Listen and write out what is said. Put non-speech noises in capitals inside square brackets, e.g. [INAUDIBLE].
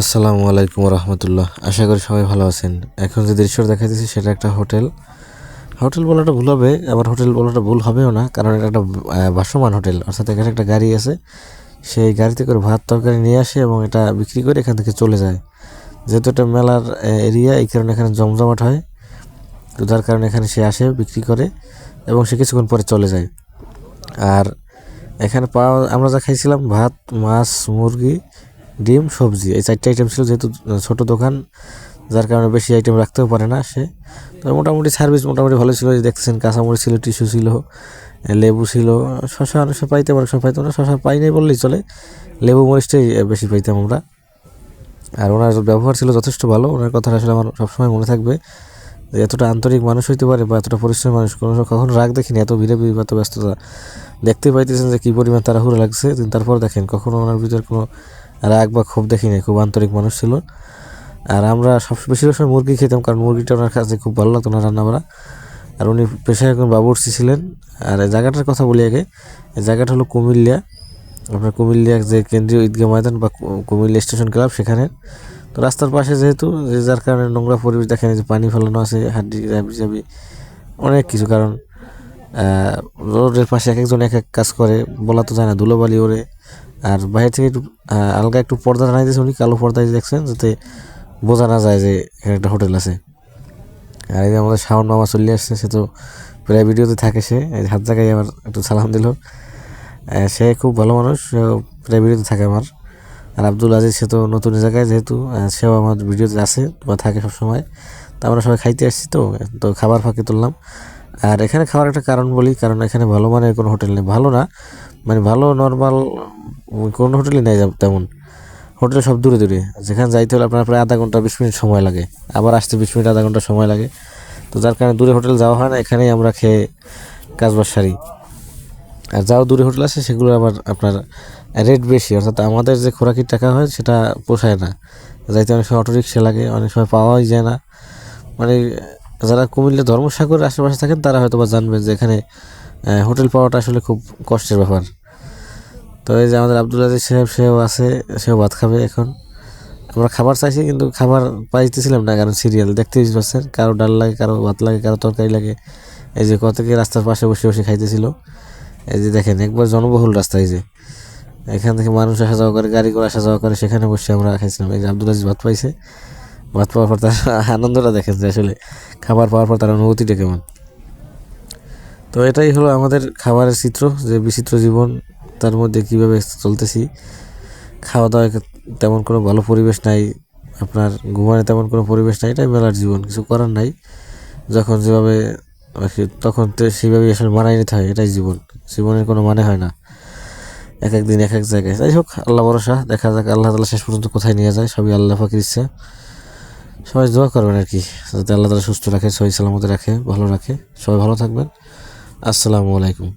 আসসালামু আলাইকুম রহমতুল্লাহ। আশা করি সবাই ভালো আছেন। এখন যে দৃশ্য দেখা দেখাইতেছি, সেটা একটা হোটেল। হোটেল বলাটা ভুল হবে, আবার হোটেল বলাটা ভুল হবেও না, কারণ এটা একটা ভাসমান হোটেল। অর্থাৎ এখানে একটা গাড়ি আছে। সেই গাড়িতে করে ভাত তরকারি নিয়ে আসে এবং এটা বিক্রি করে এখান থেকে চলে যায়। যেহেতু এটা মেলার এরিয়া, এই কারণে এখানে জমজমাট হয়। তো যার কারণে এখানে সে আসে, বিক্রি করে এবং সে কিছুক্ষণ পরে চলে যায়। আর এখানে পাওয়া, আমরা যা খাইছিলাম, ভাত, মাছ, মুরগি ডিম, সবজি। এই চারটে আইটেম ছিল যেহেতু ছোট দোকান, যার কারণে বেশি আইটেম রাখতেও পারে না সে। তো মোটামুটি সার্ভিস মোটামুটি ভালো ছিল দেখতেছেন কাঁচামরিচ ছিল, টিস্যু ছিল লেবু ছিল। শশা অনেক সময় পাইতে অনেক সময় পাইতাম না শশা পাই নাই বললেই চলে। লেবু মরিচটাই বেশি পাইতাম আমরা। আর ওনার ব্যবহার ছিল যথেষ্ট ভালো। ওনার কথা আসলে আমার সবসময় মনে থাকবে। যে এতটা আন্তরিক মানুষ হইতে পারে বা এতটা পরিশ্রমী মানুষ, কোনো কখনো রাগ দেখিনি, এত ভিড়ে ভিড় এত ব্যস্ততা। দেখতে পাইতেছেন যে কী পরিমাণ তারা তাড়াহুড়ো লাগছে। তারপর দেখেন, কখনো ওনার ভিতরে কোনো রাগ বা ক্ষোভ দেখিনি খুব আন্তরিক মানুষ ছিল। আর আমরা সব, বেশিরভাগ সময় মুরগি খেতাম, কারণ মুরগিটা ওনার কাছে খুব ভালো লাগতো না রান্না করা আর উনি পেশায় একজন বাবুর্চি ছিলেন। আর এই জায়গাটার কথা বলি আগে, এই জায়গাটা হলো কুমিল্লা। আপনার কুমিল্লা যে কেন্দ্রীয় ঈদগাহ ময়দান বা কুমিল্লা স্টেশন ক্লাব সেখানে। তো রাস্তার পাশে যেহেতু, যে যার কারণে নোংরা পরিবেশ দেখেন যে পানি ফেলানো আছে, হাড্ডি, জাবি জাবি, অনেক কিছু। কারণ রোডের পাশে এক একজন এক এক কাজ করে, বলা তো যায় না, ধুলোবালি ওরে আর বাইরে থেকে একটু আলগা একটু পর্দা টানাই দিয়েছে উনি, কালো পর্দায় দেখছেন, যাতে বোঝা না যায় যে এখানে একটা হোটেল আছে। আর এই যে আমাদের শাওন মামা চলে আসছে, সে তো প্রায় ভিডিওতে থাকে সে। হাত জায়গায় আমার একটু সালাম দিল। সে খুব ভালো মানুষ প্রায় ভিডিওতে থাকে আমার। আর আব্দুল আজিজ, সে তো নতুন জায়গায় যেহেতু সেও আমার ভিডিওতে আছে বা থাকে সবসময়। তো আমরা সবাই খাইতে আসছি তো তো খাবার ফাঁকে তুললাম। আর এখানে খাওয়ার একটা কারণ বলি, কারণ এখানে ভালো মানের কোনো হোটেল নেই। ভালো না মানে ভালো নর্মাল কোনো হোটেলে নেই তেমন। হোটেল সব দূরে দূরে। যেখানে যাইতে হলে আপনার প্রায় আধা ঘণ্টা, বিশ মিনিট সময় লাগে। আবার আসতে বিশ মিনিট, আধা ঘণ্টা সময় লাগে। তো যার কারণে দূরে হোটেল যাওয়া হয় না, এখানেই আমরা খেয়ে কাজবাজ সারি। আর যাও দূরে হোটেল আছে, সেগুলো আবার আপনার রেট বেশি। অর্থাৎ আমাদের যে খোরাকির টাকা হয়, সেটা পোষায় না। যাইতে অনেক সময় অটো রিক্সা লাগে, অনেক সময় পাওয়াই যায় না। মানে যারা কুমিল্লা ধর্মসাগরের আশেপাশে থাকেন, তারা হয়তো বা জানবেন যে এখানে হোটেল পাওয়াটা আসলে খুব কষ্টের ব্যাপার। তো এই যে আমাদের আব্দুল আজিজ সাহেব, সেও আছে, সেও ভাত খাবে এখন। আমরা খাবার চাইছি, কিন্তু খাবার পাইতেছিলাম না, কারণ সিরিয়াল দেখতেই পাচ্ছেন কারও ডাল লাগে, কারও ভাত লাগে, কারও তরকারি লাগে। এই যে কত কি রাস্তার পাশে বসে বসে খাইতেছিল। এই যে দেখেন, একবার জনবহুল রাস্তা এই যে। এখান থেকে মানুষ আসা যাওয়া করে, গাড়ি করে আসা যাওয়া করে, সেখানে বসে আমরা খাইছিলাম। এই যে আব্দুল আজিজ ভাত পাইছে। ভাত পাওয়ার পর তার [LAUGHS] আনন্দটা দেখেন যে আসলে খাবার পাওয়ার পর তার অনুভূতিটা কেমন। তো এটাই হলো আমাদের খাবারের চিত্র, যে বিচিত্র জীবন তার মধ্যে কীভাবে চলতেছি? খাওয়া দাওয়া তেমন কোনো ভালো পরিবেশ নাই, আপনার ঘুমানো তেমন কোনো পরিবেশ নাই, এটাই মেলার জীবন, কিছু করার নাই। যখন যেভাবে তখন তো সেইভাবেই আসলে মানাই নিতে হয়, এটাই জীবন, জীবনের কোনো মানে হয় না। এক এক দিন এক এক জায়গায়, যাই হোক, আল্লাহ ভরসা, দেখা যাক আল্লাহ তালা শেষ পর্যন্ত কোথায় নিয়ে যায়, সবই আল্লাহ ফাঁকির ইচ্ছা। সবাই দোয়া করবেন আর কি, যাতে আল্লাহ তালা সুস্থ রাখে সহি সালামতে রাখে, ভালো রাখে। সবাই ভালো থাকবেন। আসসালামু আলাইকুম।